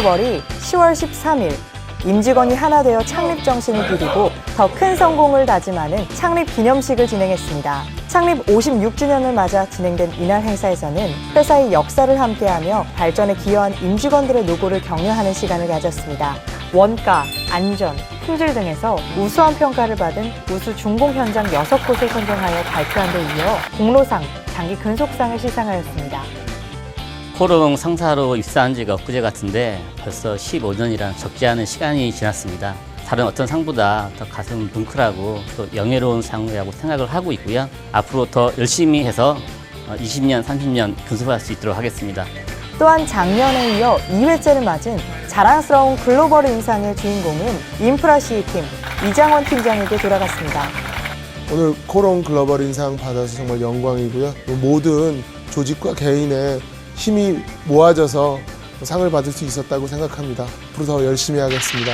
글로벌이 10월 13일 임직원이 하나 되어 창립 정신을 기리고 더 큰 성공을 다짐하는 창립 기념식을 진행했습니다. 창립 56주년을 맞아 진행된 이날 행사에서는 회사의 역사를 함께하며 발전에 기여한 임직원들의 노고를 격려하는 시간을 가졌습니다. 원가, 안전, 품질 등에서 우수한 평가를 받은 우수 준공 현장 6곳을 선정하여 발표한 데 이어 공로상, 장기 근속상을 시상하였습니다. 코롱 상사로 입사한 지가 엊그제 같은데 벌써 15년이란 적지 않은 시간이 지났습니다. 다른 어떤 상보다 더 가슴 뭉클하고 또 영예로운 상이라고 생각을 하고 있고요. 앞으로 더 열심히 해서 어, 20년, 30년 근속할 수 있도록 하겠습니다. 또한 작년에 이어 2회째를 맞은 자랑스러운 글로벌 인상의 주인공은 인프라 CE팀 이장원 팀장에게 돌아갔습니다. 오늘 코롱 글로벌 인상 받아서 정말 영광이고요. 모든 조직과 개인의 힘이 모아져서 상을 받을 수 있었다고 생각합니다. 앞으로 더 열심히 하겠습니다.